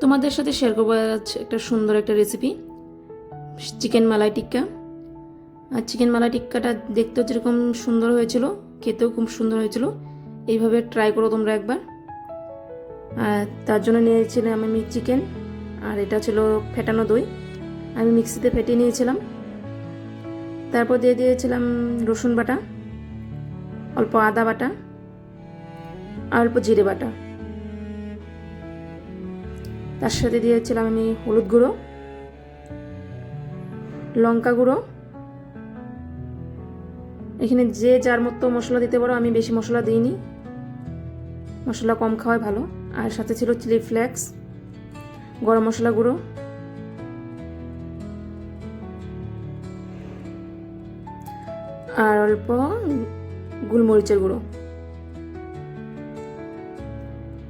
তোমাদের সাথে শেয়ার করব একটা সুন্দর একটা রেসিপি চিকেন মালাই টিক্কা আর চিকেন মালাই টিক্কাটা দেখতেও যেরকম সুন্দর হয়েছিল, খেতেও খুব সুন্দর হয়েছিল। এইভাবে ট্রাই করো তোমরা একবার। আর তার জন্য নিয়েছিলাম আমি চিকেন আর এটা ছিল ফেটানো দই। আমি মিক্সিতে ফেটিয়ে নিয়েছিলাম। তারপর দিয়ে দিয়েছিলাম রসুন বাটা, অল্প আদা বাটা, আর অল্প জিরে বাটা। তার সাথে দিয়েছিলাম আমি হলুদ গুঁড়ো, লঙ্কা গুঁড়ো। এখানে যে যার মতো মশলা দিতে পারো, আমি বেশি মশলা দিইনি। মশলা কম খাওয়াই ভালো। আর সাথে ছিল চিলি ফ্লেক্স, গরম মশলা গুঁড়ো। আর অল্প গোলমরিচের গুঁড়ো।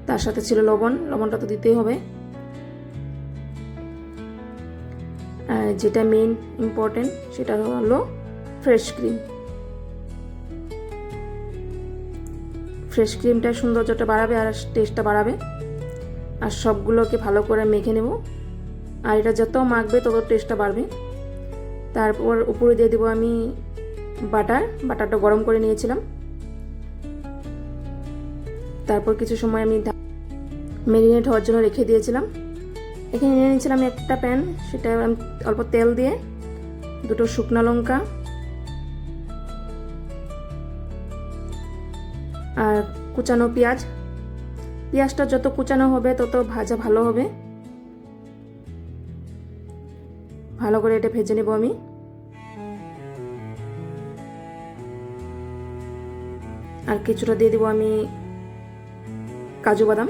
তার সাথে ছিল লবণ, লবণটা তো দিতেই হবে। আর যেটা মেন ইম্পর্টেন্ট সেটা হলো ফ্রেশ ক্রিম ফ্রেশ ক্রিমটা সৌন্দর্যটা বাড়াবে আর টেস্টটা বাড়াবে। আর সবগুলোকে ভালো করে মেখে নেব। আর এটা যত মাখবে তত টেস্টটা বাড়বে। তারপর উপরে দিয়ে দেবো আমি বাটার বাটারটা গরম করে নিয়েছিলাম। তারপর কিছু সময় আমি মেরিনেট হওয়ার জন্য রেখে দিয়েছিলাম। এখানে নিয়ে নিয়েছিলাম একটা প্যান, সেটা অল্প তেল দিয়ে, দুটো শুকনো লঙ্কা আর কুচানো পেঁয়াজ। পেঁয়াজটা যত কুচানো হবে, তত ভাজা ভালো হবে। ভালো করে এটা ভেজে নেব আমি। আর কিছুটা দিয়ে দেবো আমি কাজু বাদাম।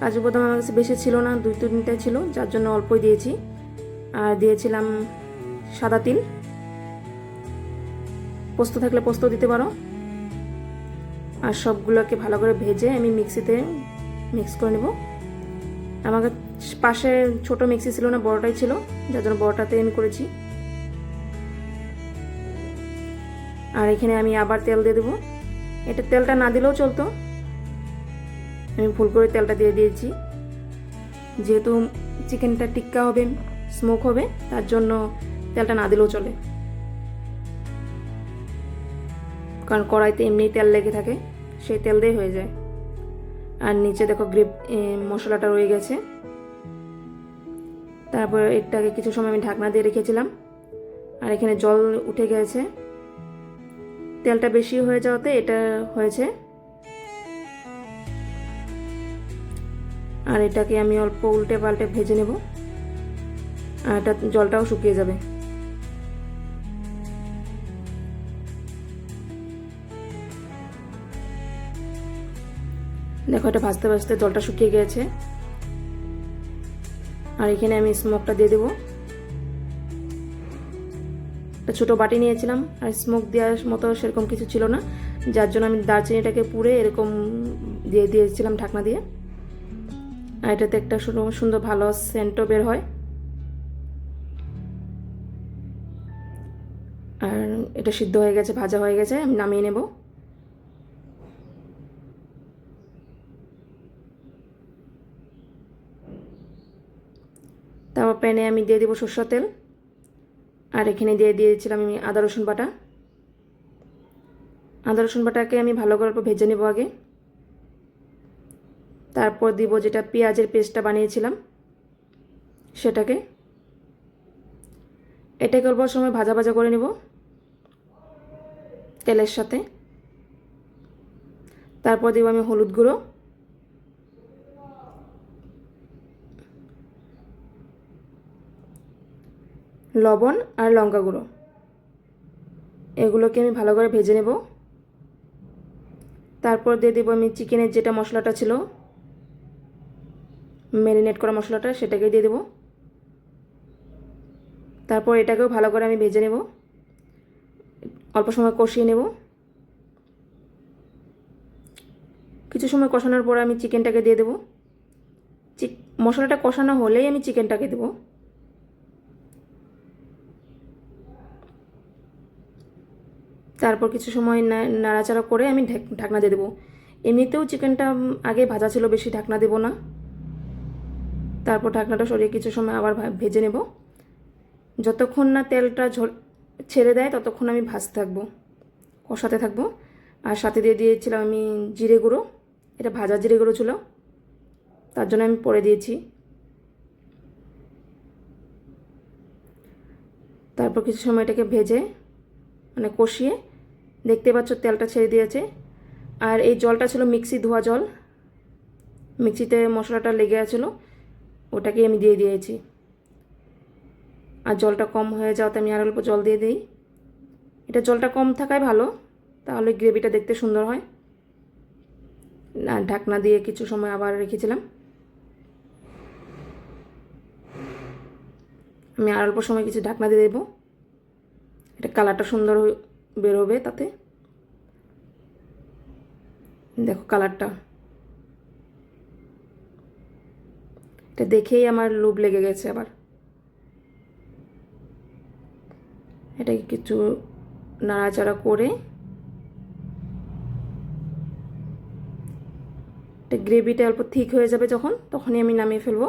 কাজু বাদাম আমার কাছে বেশি ছিল না, দুই তিনটে ছিল, যার জন্য অল্পই দিয়েছি। আর দিয়েছিলাম সাদা তিল। পোস্ত থাকলে পোস্ত দিতে পারো। আর সবগুলোকে ভালো করে ভেজে আমি মিক্সিতে মিক্স করে নেব। আমাকে পাশে ছোট মিক্সি ছিল না, বড়টাই ছিল, যার জন্য বড়টাতে আমি করেছি। আর এখানে আমি আবার তেল দিয়ে দেবো। এটা তেলটা না দিলেও চলতো। আমি ভুল করে তেলটা দিয়ে দিয়েছি। যেহেতু চিকেনটা টিক্কা হবে স্মোক হবে, তার জন্য তেলটা না দিলেও চলে। কারণ কড়াইতে এমনি তেল লেগে থাকে, সেই তেল দিয়ে হয়ে যায়। আর নিচে দেখো গ্রেপ মশলাটা রয়ে গেছে। তারপর এটাকে কিছু সময় আমি ঢাকনা দিয়ে রেখেছিলাম। আর এখানে জল উঠে গেছে। তেলটা বেশি হয়ে যাওয়াতে এটা হয়েছে। আর এটাকে আমি অল্প উল্টে পাল্টে ভেজে নেব। আর এটা জলটাও শুকিয়ে যাবে। দেখো, এটা ভাজতে ভাজতে জলটা শুকিয়ে গেছে। আর এখানে আমি স্মোকটা দিয়ে দেবো। একটা ছোটো বাটি নিয়েছিলাম, আর স্মোক দেওয়ার মতো সেরকম কিছু ছিল না। যার জন্য আমি দারচিনিটাকে পুড়ে এরকম দিয়ে দিয়েছিলাম ঢাকনা দিয়ে। আর এটাতে একটা সুন্দর ভালো সেন্টও বের হয়। আর এটা সিদ্ধ হয়ে গেছে, ভাজা হয়ে গেছে, আমি নামিয়ে নেব। তারপর প্যানে আমি দিয়ে দেবো সর্ষের তেল। আর এখানে দিয়ে দিয়েছিলাম আমি আদা রসুন বাটা। আদা রসুন বাটাকে আমি ভালো করে ভেজে নেব আগে। তারপর দিব যেটা পেঁয়াজের পেস্টটা বানিয়েছিলাম, সেটাকে। এটাকে অল্প সময় ভাজা ভাজা করে নেব তেলের সাথে। তারপর দিব আমি হলুদ গুঁড়ো। লবণ আর লঙ্কা গুঁড়ো। এগুলোকে আমি ভালো করে ভেজে নেব। তারপর দিয়ে দেবো আমি চিকেনের যেটা মশলাটা ছিল ম্যারিনেট করা মশলাটা সেটাকে দিয়ে দেবো। তারপর এটাকেও ভালো করে আমি ভেজে নেব। অল্প সময় কষিয়ে নেব। কিছু সময় কষানোর পর আমি চিকেনটাকে দিয়ে দেবো। চিক মশলাটা কষানো হলেই আমি চিকেনটাকে দেবো। তারপর কিছু সময় নাড়াচাড়া করে আমি ঢাকনা দিয়ে দেবো। এমনিতেও চিকেনটা আগে ভাজা ছিল, বেশি ঢাকনা দেবো না। তারপর ঢাকনাটা সরিয়ে কিছু সময় আবার ভেজে নেব। যতক্ষণ না তেলটা ছেড়ে দেয়, ততক্ষণ আমি ভাজতে থাকব, কষাতে থাকব। আর সাথে দিয়ে দিয়েছিলাম আমি জিরে গুঁড়ো। এটা ভাজা জিরে গুঁড়ো ছিল। তার জন্য আমি পরে দিয়েছি। তারপর কিছু সময় এটাকে ভেজে মানে কষিয়ে দেখতে পাচ্ছ তেলটা ছেড়ে দিয়েছে। আর এই জলটা ছিল মিক্সি ধোয়া জল। মিক্সিতে মশলাটা লেগে আছিল। ওটাকেই আমি দিয়ে দিয়েছি। আর জলটা কম হয়ে যাওয়াতে আমি আর অল্প জল দিয়ে দিই। এটা জলটা কম থাকায় ভালো, তাহলে গ্রেভিটা দেখতে সুন্দর হয়। না, ঢাকনা দিয়ে কিছু সময় আবার রেখেছিলাম। আমি আর অল্প সময় কিছু ঢাকনা দিয়ে দেবো। এটা কালারটা সুন্দর বের হবে তাতে। দেখো কালারটা। এটা দেখেই আমার লোভ লেগে গেছে আবার। এটাকে কিছু নাড়াচাড়া করে এটা গ্রেভিটা অল্প ঠিক হয়ে যাবে যখন, তখনই আমি নামিয়ে ফেলব।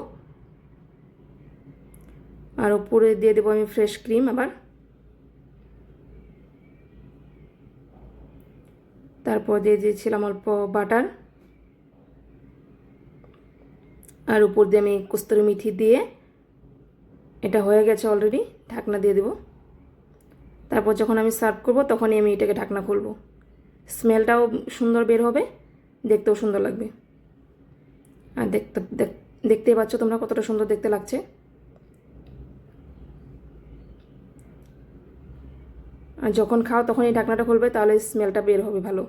আর উপরে দিয়ে দেবো আমি ফ্রেশ ক্রিম আবার। তারপর দিয়ে দিয়েছিলাম অল্প বাটার। আর উপর দিয়ে আমি কস্তুরি মিঠি দিয়ে এটা হয়ে গেছে অলরেডি ঢাকনা দিয়ে দেবো। তারপর যখন আমি সার্ভ করব, তখনই আমি এটাকে ঢাকনা খুলব। স্মেলটাও সুন্দর বের হবে, দেখতেও সুন্দর লাগবে। আর দেখতে, দেখ- দেখতেই পাচ্ছ তোমরা কতটা সুন্দর দেখতে লাগছে। আর যখন খাও তখন এই ঢাকনাটা খুলবে, তাহলে স্মেলটা বের হবে ভালো।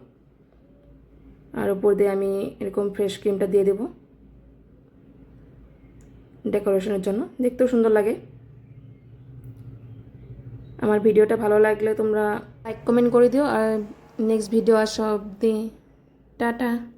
আর উপর দিয়ে আমি এরকম ফ্রেশ ক্রিমটা দিয়ে দেবো। ডেকোরেশনের জন্য। দেখতেও সুন্দর লাগে। আমার ভিডিওটা ভালো লাগলে তোমরা লাইক কমেন্ট করে দিও। আর নেক্সট ভিডিও আসা অব্দি টাটা।